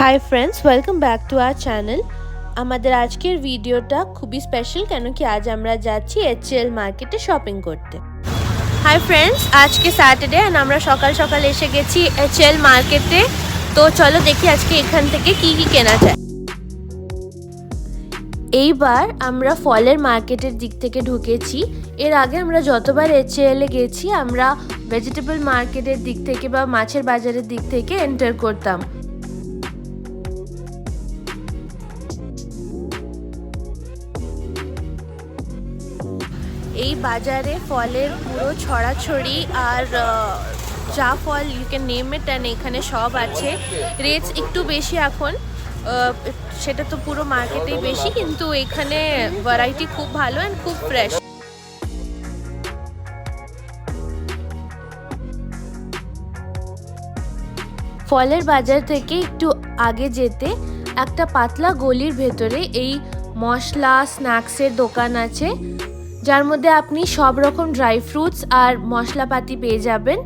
Hi friends welcome back to our channel আমাদের আজকের ভিডিওটা খুবই স্পেশাল কেন কি আজ আমরা যাচ্ছি এইচএল মার্কেটে শপিং করতে। হাই ফ্রেন্ডস আজকে স্যাটারডে অ্যান্ড আমরা সকাল সকাল এসে গেছি এইচএল মার্কেটে তো চলো দেখি আজকে এখান থেকে কি কি কেনা যায়। এইবার আমরা ফলের মার্কেটের দিক থেকে ঢুকেছি। এর আগে আমরা যতবার এইচএলে গেছি, আমরা ভেজিটেবল মার্কেটের দিক থেকে বা মাছের বাজারের দিক থেকে এন্টার করতাম। এই বাজারে ফলের পুরো ছড়াছড়ি আর যা ফল you can name it and এখানে সব আছে। রেটস একটু বেশি এখন। সেটা তো পুরো মার্কেটেই বেশি, কিন্তু এখানে ভ্যারাইটি খুব ভালো অ্যান্ড খুব ফ্রেশ ফলের বাজার থেকে একটু আগে যেতে একটা পাতলা গলির ভেতরে এই মশলা স্ন্যাক্সের দোকান আছে। যার মধ্যে আপনি সব রকম ড্রাই ফ্রুটস আর মশলাপাতি পেয়ে যাবেন।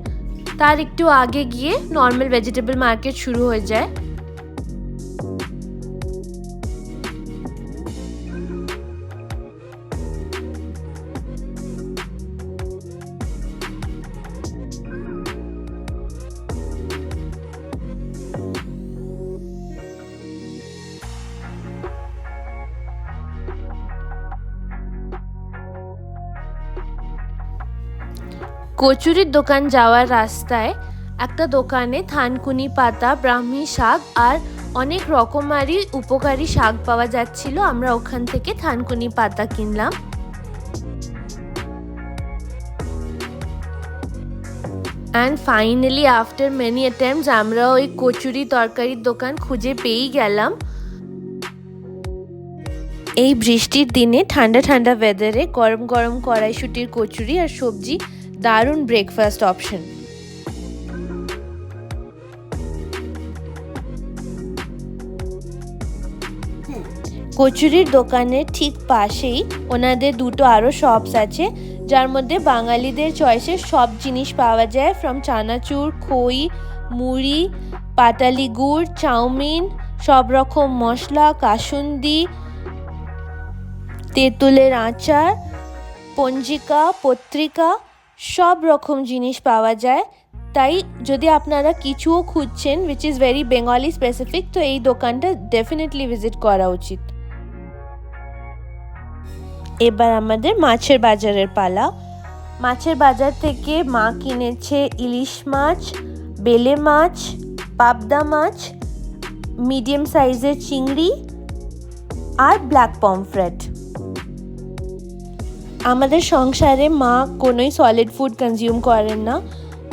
তার একটু আগে গিয়ে নর্মাল ভেজিটেবল মার্কেট শুরু হয়ে যায়। কচুরির দোকান যাওয়ার রাস্তায় একটা দোকানে থানকুনি পাতা, ব্রাহ্মী শাক আর অনেক রকমারি উপকারী শাক পাওয়া যাচ্ছিল। আমরা ওখান থেকে থানকুনি পাতা কিনলাম। And finally after many attempts আমরা ওই কচুরি তরকারির দোকান খুঁজে পেয়েই গেলাম। এই বৃষ্টির দিনে ঠান্ডা ঠান্ডা ওয়েদারে গরম গরম কড়াইশুটির কচুরি আর সবজি দারুণ ব্রেকফাস্ট অপশন কচুরির দোকানের ঠিক পাশেই ওনাদের দুটো আরও শপস আছে, যার মধ্যে বাঙালিদের চয়েসের সব জিনিস পাওয়া যায় ফ্রম চানাচুর, খই, মুড়ি, পাটালি গুড়, চাউমিন, সব রকম মশলা, কাসুন্দি, তেঁতুলের আচার, পঞ্জিকা, পত্রিকা। সব রকম জিনিস পাওয়া যায়। তাই যদি আপনারা কিছুও খুঁজছেন which is very Bengali specific তো এই দোকানটা ডেফিনেটলি ভিজিট করা উচিত। এবার আমাদের মাছের বাজারের পালা। মাছের বাজার থেকে মা কিনেছে ইলিশ মাছ, বেলে মাছ, পাবদা মাছ মিডিয়াম সাইজের চিংড়ি আর ব্ল্যাক পমফ্রেট আমাদের সংসারে মা কোনোই সলিড ফুড কনজিউম করেন না।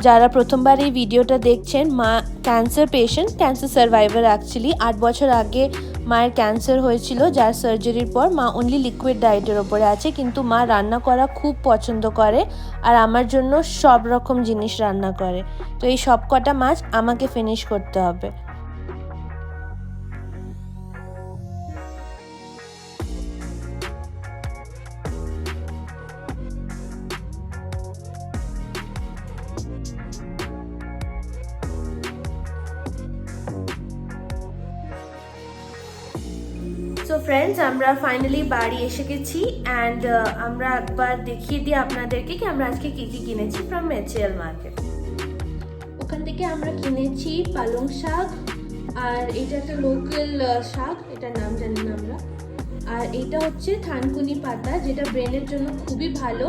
যারা প্রথমবার এই ভিডিওটা দেখছেন, মা cancer patient cancer survivor actually আট বছর আগে মায়ের ক্যান্সার হয়েছিল, যার সার্জারির পর মা অনলি লিকুইড ডায়েটের ওপরে আছে। কিন্তু মা রান্না করা খুব পছন্দ করে আর আমার জন্য সব রকম জিনিস রান্না করে। তো এই সব কটা মাছ আমাকে ফিনিশ করতে হবে। সো ফ্রেন্ডস আমরা ফাইনালি বাড়ি এসে গেছি অ্যান্ড আমরা একবার দেখিয়ে দিই আপনাদেরকে কি আমরা আজকে কি কি কিনেছি ফ্রম এচএল মার্কেট ওখান থেকে আমরা কিনেছি পালং শাক আর এটা একটা লোকাল শাক, এটার নাম জানি না আমরা। আর এটা হচ্ছে থানকুনি পাতা, যেটা ব্রেনের জন্য খুবই ভালো।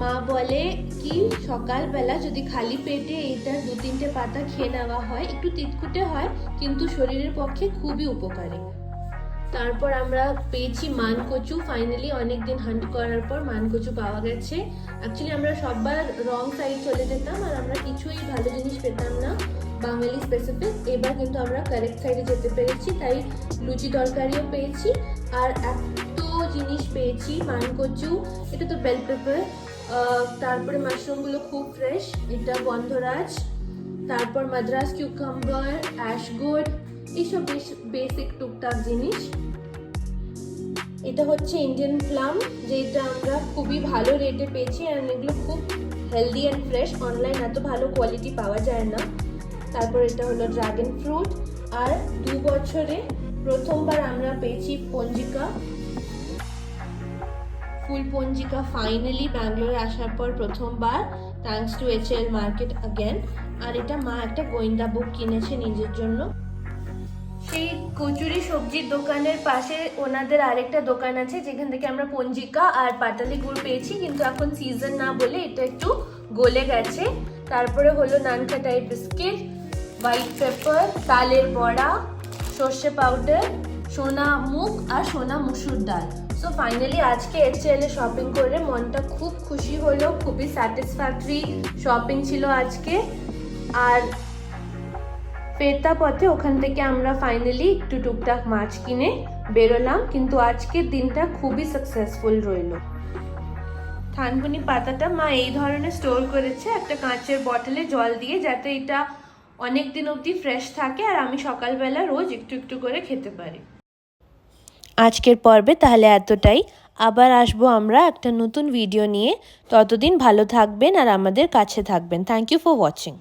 মা বলে কি সকালবেলা যদি খালি পেটে এইটার দু তিনটে পাতা খেয়ে নেওয়া হয়, একটু তিতকুটে হয়, কিন্তু শরীরের পক্ষে খুবই উপকারী। তারপর আমরা পেয়েছি মানকচু। ফাইনালি অনেক দিন হান্ট করার পর মানকচু পাওয়া গেছে। অ্যাকচুয়ালি আমরা সববার রং সাইড চলে যেতাম আর আমরা কিছুই ভালো জিনিস পেতাম না বাঙালি স্পেসিফিক এবার কিন্তু আমরা কারেক্ট সাইডে যেতে পেরেছি, তাই লুচি তরকারিও পেয়েছি। আর এত জিনিস পেয়েছি, মানকচু। এটা তো বেল পেপার তারপরে মাশরুমগুলো খুব ফ্রেশ এটা গন্ধরাজ, তারপর মাদ্রাস কিউকাম্বার অ্যাশগোড এইসব বেশ বেসিক টুকটাক জিনিস। এটা হচ্ছে ইন্ডিয়ান প্লাম যেটা আমরা খুবই ভালো রেটে পেয়েছি আর এগুলো খুব হেলদি অ্যান্ড ফ্রেশ অনলাইন এত ভালো কোয়ালিটি পাওয়া যায় না। তারপর এটা হলো ড্রাগন ফ্রুট আর দু বছরে প্রথমবার আমরা পেয়েছি পঞ্জিকা। ফুল পঞ্জিকা ফাইনালি ব্যাঙ্গালোরে আসার পর প্রথমবার thanks to H L market again আর এটা মা একটা গোয়েন্দা বুক কিনেছে নিজের জন্য। সেই কচুরি সবজির দোকানের পাশে ওনাদের আরেকটা দোকান আছে, যেখান থেকে আমরা পঞ্জিকা আর পাটালি গুড় পেয়েছি। কিন্তু এখন সিজন না বলে এটা একটু গলে গেছে। তারপরে হলো নানকাটাই বিস্কিট হোয়াইট পেপার তালের বড়া, সর্ষে পাউডার সোনা মুগ আর সোনা মুসুর ডাল। সো ফাইনালি আজকে এর শপিং করে মনটা খুব খুশি হলো, খুবই স্যাটিসফ্যাক্টরি শপিং ছিল আজকে। আর ফেরতা পথে ওখান থেকে আমরা ফাইনালি একটু টুকটাক মাছ কিনে বেরোলাম, কিন্তু আজকের দিনটা খুবই সাকসেসফুল রইল। থানকুনি পাতাটা মা এই ধরনের স্টোর করেছে, একটা কাঁচের বটলে জল দিয়ে, যাতে এটা অনেক দিন অবধি ফ্রেশ থাকে, আর আমি সকালবেলা রোজ একটু একটু করে খেতে পারি। আজকের পর্বে তাহলে এতটাই। আবার আসব আমরা একটা নতুন ভিডিও নিয়ে। ততদিন ভালো থাকবেন আর আমাদের কাছে থাকবেন। Thank you for watching